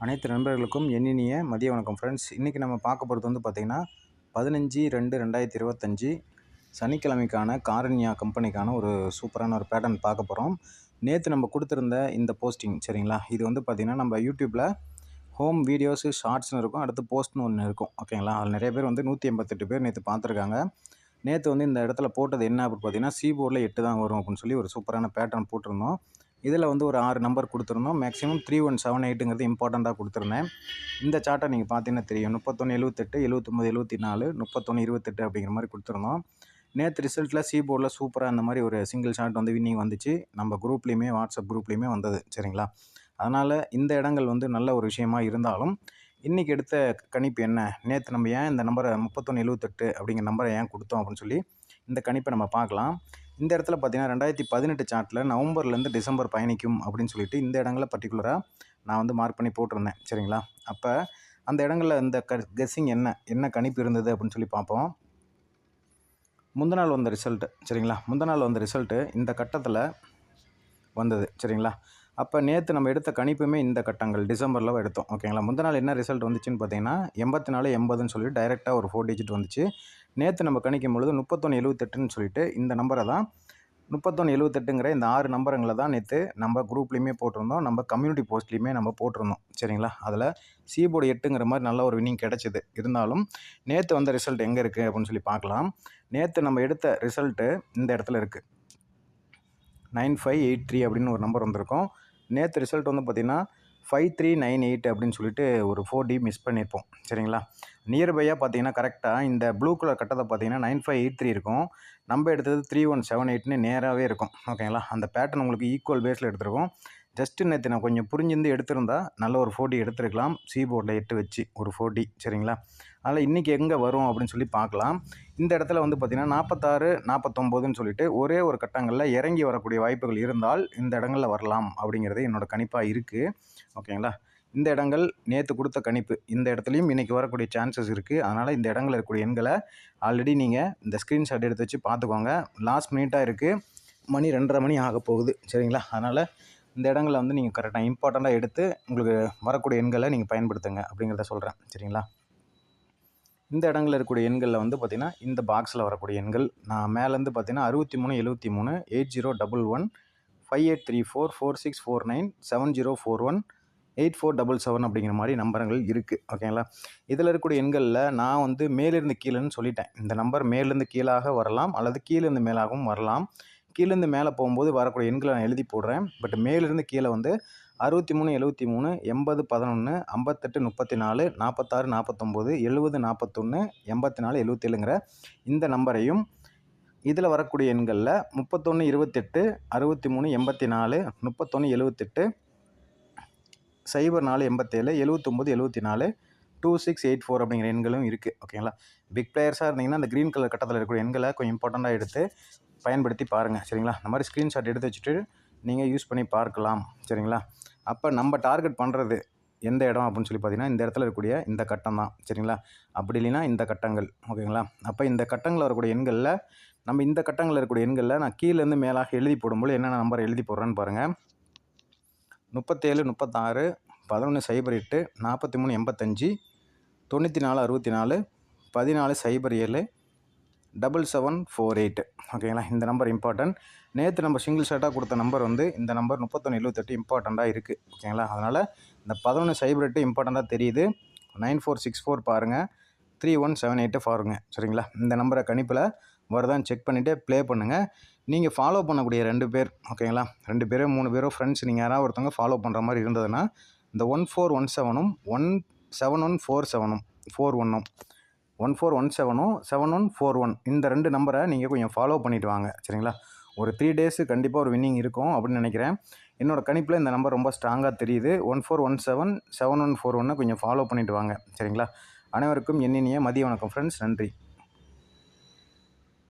அனைத்து நண்பர்களுக்கும் எண்ணினிய மதிய வணக்கம் ஃப்ரெண்ட்ஸ் இன்றைக்கி நம்ம பார்க்க போகிறது வந்து பார்த்திங்கன்னா பதினஞ்சு ரெண்டு ரெண்டாயிரத்தி இருபத்தஞ்சி சனிக்கிழமைக்கான காரண்யா கம்பெனிக்கான ஒரு சூப்பரான ஒரு பேட்டர்ன் பார்க்க போகிறோம் நேற்று நம்ம கொடுத்துருந்த இந்த போஸ்டிங் சரிங்களா? இது வந்து பார்த்திங்கன்னா நம்ம யூடியூப்பில் ஹோம் வீடியோஸு ஷார்ட்ஸ்னு இருக்கும் அடுத்து போஸ்ட்னு ஒன்று இருக்கும். ஓகேங்களா அதில் நிறைய பேர் வந்து நூற்றி எண்பத்தெட்டு பேர் நேற்று பார்த்துருக்காங்க. நேற்று வந்து இந்த இடத்துல போட்டது என்ன அப்படின்னு பார்த்தீங்கன்னா சி போர்டில் எட்டு தான் வரும் அப்படின்னு சொல்லி ஒரு சூப்பரான பேட்டர்ன் போட்டிருந்தோம். இதில் வந்து ஒரு ஆறு நம்பர் கொடுத்துருந்தோம். மேக்ஸிமம் த்ரீ ஒன் செவன் எயிட்டுங்கிறது இம்பார்ட்டண்ட்டாக கொடுத்துருந்தேன். இந்த சார்ட்டை நீங்கள் பார்த்தீங்கன்னா தெரியும். முப்பத்தொன்று எழுபத்தெட்டு எழுபத்தொம்பது எழுபத்தி நாலு முப்பத்தொன்று இருபத்தெட்டு அப்படிங்கிற மாதிரி கொடுத்துருந்தோம். நேற்று ரிசல்ட்டில் சி போர்டில் சூப்பராக அந்த மாதிரி ஒரு சிங்கிள் ஷாட் வந்து வின்னிங் வந்துச்சு. நம்ம குரூப்லேயுமே வாட்ஸ்அப் குரூப்லேயுமே வந்தது. சரிங்களா? அதனால் இந்த இடங்கள் வந்து நல்ல ஒரு விஷயமா இருந்தாலும் இன்றைக்கி எடுத்த கணிப்பு என்ன? நேற்று நம்ம ஏன் இந்த நம்பரை முப்பத்தொன்று எழுபத்தெட்டு அப்படிங்கிற நம்பரை ஏன் கொடுத்தோம் அப்படின்னு சொல்லி இந்த கணிப்பை நம்ம பார்க்கலாம். இந்த இடத்துல பார்த்தீங்கன்னா ரெண்டாயிரத்தி பதினெட்டு சார்ட்டில் நவம்பர்லேருந்து டிசம்பர் பயணிக்கும் அப்படின்னு சொல்லிட்டு இந்த இடங்களில் பர்டிகுலராக நான் வந்து மார்க் பண்ணி போட்டிருந்தேன். சரிங்களா? அப்போ அந்த இடங்களில் இந்த க கெஸ்ஸிங் என்ன? என்ன கணிப்பு இருந்தது அப்படின்னு சொல்லி பார்ப்போம். முந்த நாள் வந்த ரிசல்ட்டு சரிங்களா? முந்த நாள் வந்த ரிசல்ட்டு இந்த கட்டத்தில் வந்தது சரிங்களா? அப்போ நேற்று நம்ம எடுத்த கணிப்புமே இந்த கட்டங்கள் டிசம்பரில் எடுத்தோம். ஓகேங்களா முந்த நாள் என்ன ரிசல்ட் வந்துச்சுன்னு பார்த்தீங்கன்னா எண்பத்தி நாலு எண்பதுன்னு சொல்லிட்டு டைரெக்டாக ஒரு ஃபோர் டிஜிட் வந்துச்சு. நேற்று நம்ம கணிக்கும் பொழுது முப்பத்தொன்று எழுபத்தெட்டுன்னு சொல்லிட்டு இந்த நம்பரை தான் முப்பத்தொன்று எழுபத்தெட்டுங்கிற இந்த ஆறு நம்பருங்களை தான் நேற்று நம்ம குரூப்லேயுமே போட்டிருந்தோம். நம்ம கம்யூனிட்டி போஸ்ட்லேயுமே நம்ம போட்டிருந்தோம். சரிங்களா? அதில் சீபோர்டு எட்டுங்கிற மாதிரி நல்ல ஒரு வினிங் கிடச்சிது. இருந்தாலும் நேற்று வந்த ரிசல்ட் எங்கே இருக்குது அப்படின்னு சொல்லி பார்க்கலாம். நேற்று நம்ம எடுத்த ரிசல்ட்டு இந்த இடத்துல இருக்குது நைன் ஃபைவ் எயிட் த்ரீ அப்படின்னு ஒரு நம்பர் வந்திருக்கும். நேற்று ரிசல்ட் வந்து பார்த்திங்கன்னா ஃபைவ் த்ரீ நைன் எயிட் அப்படின்னு சொல்லிட்டு ஒரு ஃபோர் டி மிஸ் பண்ணியிருப்போம் சரிங்களா? நியர்பையாக பார்த்தீங்கன்னா கரெக்டாக இந்த ப்ளூ கலர் கட்டத்தை பார்த்தீங்கன்னா நைன் ஃபைவ் எயிட் த்ரீ இருக்கும். நம்ம எடுத்தது த்ரீ ஒன் செவன் எயிட்னு நேராகவே இருக்கும். ஓகேங்களா அந்த பேட்டர்ன் உங்களுக்கு ஈக்குவல் பேஸில் எடுத்துருக்கோம். ஜஸ்ட்டு நேற்று நான் கொஞ்சம் புரிஞ்சிருந்து எடுத்திருந்தா நல்ல ஒரு ஃபோட்டி எடுத்துருக்கலாம். சி போர்டில் எட்டு வச்சு ஒரு ஃபோட்டி சரிங்களா? அதனால் இன்றைக்கி எங்கே வரும் அப்படின்னு சொல்லி பார்க்கலாம். இந்த இடத்துல வந்து பார்த்திங்கன்னா நாற்பத்தாறு நாற்பத்தொம்போதுன்னு சொல்லிட்டு ஒரே ஒரு கட்டங்களில் இறங்கி வரக்கூடிய வாய்ப்புகள் இருந்தால் இந்த இடங்களில் வரலாம் அப்படிங்கிறது என்னோடய கணிப்பாக இருக்குது ஓகேங்களா? இந்த இடங்கள் நேற்று கொடுத்த கணிப்பு. இந்த இடத்துலையும் இன்றைக்கி வரக்கூடிய சான்சஸ் இருக்குது அதனால் இந்த இடங்களில் இருக்கக்கூடிய எண்களை ஆல்ரெடி நீங்கள் இந்த ஸ்க்ரீன்ஷாட் எடுத்து வச்சு பார்த்துக்கோங்க. லாஸ்ட் மினிட்டாக இருக்குது மணி ரெண்டரை மணி ஆக போகுது சரிங்களா? அதனால் இந்த இடங்களை வந்து நீங்கள் கரெக்டாக இம்பார்ட்டண்ட்டாக எடுத்து உங்களுக்கு வரக்கூடிய எண்களை நீங்கள் பயன்படுத்துங்க அப்படிங்கிறத சொல்கிறேன் சரிங்களா? இந்த இடங்களில் இருக்கக்கூடிய எண்களில் வந்து பார்த்திங்கன்னா இந்த பாக்ஸில் வரக்கூடிய எண்கள் நான் மேலேருந்து பார்த்தீங்கன்னா அறுபத்தி மூணு எழுபத்தி மூணு eight zero double one five eight three four four six four nine seven zero four one eight four double seven அப்படிங்கிற மாதிரி நம்பரங்கள் இருக்குது ஓகேங்களா? இதில் இருக்கக்கூடிய எண்களில் நான் வந்து மேலிருந்து கீழேன்னு சொல்லிட்டேன். இந்த நம்பர் மேலேருந்து கீழாக வரலாம் அல்லது கீழேருந்து மேலாகவும் வரலாம். கீழேருந்து மேலே போகும்போது வரக்கூடிய எண்களை நான் எழுதி போடுறேன். பட் மேலிருந்து கீழே வந்து அறுபத்தி மூணு எழுபத்தி மூணு எண்பது பதினொன்று ஐம்பத்தெட்டு முப்பத்தி நாலு நாற்பத்தாறு நாற்பத்தொம்போது எழுபது நாற்பத்தொன்று எண்பத்தி நாலு எழுபத்தேழுங்கிற இந்த நம்பரையும் இதில் வரக்கூடிய எண்களில் முப்பத்தொன்று இருபத்தெட்டு அறுபத்தி மூணு எண்பத்தி நாலு முப்பத்தொன்று எழுபத்தெட்டு சைபர் நாலு எண்பத்தேழு எழுபத்தொம்போது எழுபத்தி நாலு டூ சிக்ஸ் எயிட் ஃபோர் அப்படிங்கிற எண்களும் இருக்குது ஓகேங்களா? பிக் பிளேயர்ஸாக இருந்தீங்கன்னா அந்த க்ரீன் கலர் கட்டத்தில் இருக்கிற எண்களை கொஞ்சம் இம்பார்ட்டண்ட்டாக எடுத்து பயன்படுத்தி பாருங்கள் சரிங்களா? இந்த மாதிரி ஸ்க்ரீன்ஷாட் எடுத்து வச்சுட்டு நீங்கள் யூஸ் பண்ணி பார்க்கலாம் சரிங்களா? அப்போ நம்ம டார்கெட் பண்ணுறது எந்த இடம் அப்படின்னு சொல்லி பார்த்தீங்கன்னா இந்த இடத்துல இருக்கக்கூடிய இந்த கட்டம் தான் சரிங்களா? அப்படி இல்லைன்னா இந்த கட்டங்கள் ஓகேங்களா? அப்போ இந்த கட்டங்களில் வரக்கூடிய எண்களில் நம்ம இந்த கட்டங்களில் இருக்கக்கூடிய எண்களில் நான் கீழேருந்து மேலாக எழுதி போடும்போது என்னென்ன நம்பர் எழுதி போடுறேன்னு பாருங்கள் முப்பத்தேழு முப்பத்தாறு பதினொன்று சைபர் எட்டு நாற்பத்தி மூணு எண்பத்தஞ்சு தொண்ணூற்றி நாலு அறுபத்தி நாலு பதினாலு சைபர் ஏழு டபுள் செவன் ஃபோர் எயிட் ஓகேங்களா இந்த நம்பர் இம்பார்ட்டன்ட் நேற்று நம்ம சிங்கிள் ஷர்ட்டாக கொடுத்த நம்பர் வந்து இந்த நம்பர் முப்பத்தொன்று எழுபத்தெட்டு இம்பார்ட்டண்ட்டாக இருக்குது ஓகேங்களா அதனால் இந்த பதினொன்று சைபர் எட்டு இம்பார்ட்டண்ட்டாக தெரியுது. நைன் ஃபோர் சிக்ஸ் ஃபோர் பாருங்கள் த்ரீ ஒன் செவன் எயிட்டு பாருங்க. சரிங்களா? இந்த நம்பரை கணிப்பில் வருதான்னு செக் பண்ணிவிட்டு ப்ளே பண்ணுங்கள் நீங்கள் ஃபாலோ பண்ணக்கூடிய ரெண்டு பேர் ஓகேங்களா ரெண்டு பேரும் மூணு பேரும் ஃப்ரெண்ட்ஸ் நீங்கள் யாராவது ஒருத்தவங்க ஃபாலோ பண்ணுற மாதிரி இருந்ததுன்னா இந்த ஒன் ஃபோர் ஒன் செவனும் ஒன் செவன் ஒன் ஃபோர் செவனும் ஃபோர் ஒன்னும் ஒன் ஃபோர் ஒன் செவனும் செவன் ஒன் ஃபோர் ஒன் இந்த ரெண்டு நம்பரை நீங்கள் கொஞ்சம் ஃபாலோ பண்ணிவிட்டு வாங்க. சரிங்களா? ஒரு த்ரீ டேஸு கண்டிப்பாக ஒரு வின்னிங் இருக்கும் அப்படின்னு நினைக்கிறேன். என்னோடய கணிப்பில் இந்த நம்பர் ரொம்ப ஸ்ட்ராங்காக தெரியுது. One four one seven seven one four ஒன்னை கொஞ்சம் ஃபாலோ பண்ணிவிட்டு வாங்க. சரிங்களா? அனைவருக்கும் எண்ணினிய மதிய வணக்கம் ஃப்ரெண்ட்ஸ் நன்றி.